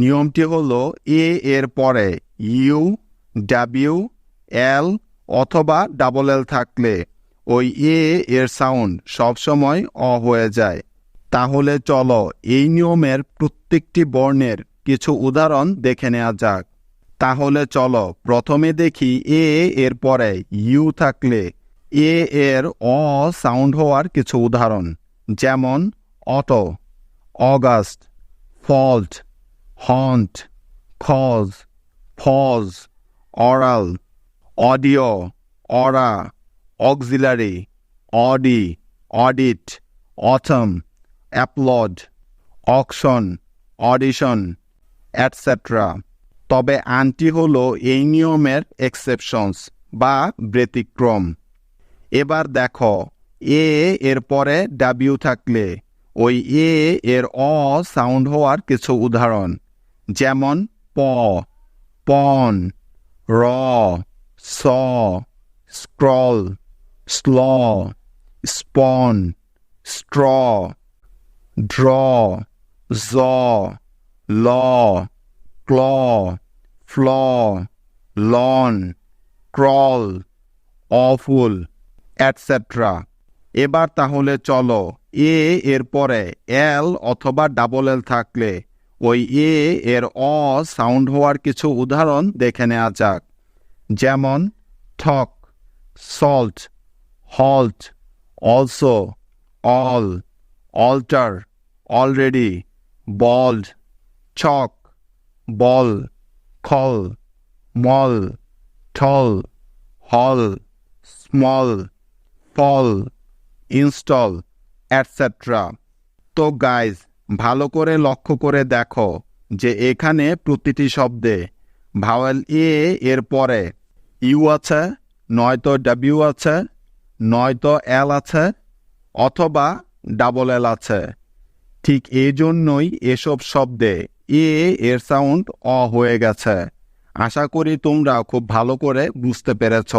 নিয়মটি হল এ এর পরে ইউ ডাব্লিউ এল অথবা ডাবল এল থাকলে ওই এ এর সাউন্ড সবসময় অ হয়ে যায়। তাহলে চলো এই নিয়মের প্রত্যেকটি বর্ণের কিছু উদাহরণ দেখে নেওয়া যাক। তাহলে চলো প্রথমে দেখি এ এর পরে ইউ থাকলে এ এর অ সাউন্ড হওয়ার কিছু উদাহরণ, যেমন অটো, অগাস্ট, ফল্ট হন্ট খজ ফজ oral audio aura auxiliary Audi audit autumn appalled auction audition etcetera তবে আনটি হলো এই নিয়মের এক্সেপশনস বা ব্যতিক্রম। এবার দেখো, এ এর পরে ডাব্লিউ থাকলে, ওই এ এর অ সাউন্ড হওয়ার কিছু উদাহরণ। যেমন প, পন, র, স, স্ক্রল, স্ল, স্পন, স্ট্র ড্র জ, ল, ক্ল, flaw, loan, crawl, awful etcetera এবার তাহলে চলো, এ এর পরে, এল অথবা ডাবল এল থাকলে ওই এ এর অ সাউন্ড হওয়ার কিছু উদাহরণ দেখে নেওয়া যাক। যেমন, talk salt halt also all alter already bald chalk ball call mall tall hall small fall install etcetera তো গাইজ ভালো করে লক্ষ্য করে দেখো যে এখানে প্রতিটি শব্দে ভাওয়েল এ এর পরে ইউ আছে, নয়তো ডাব্লিউ আছে, নয়তো এল আছে, অথবা ডাবল এল আছে। ঠিক এই জন্যই এসব শব্দে এ এর সাউন্ড অ হয়ে গেছে। আশা করি তোমরা খুব ভালো করে বুঝতে পেরেছ।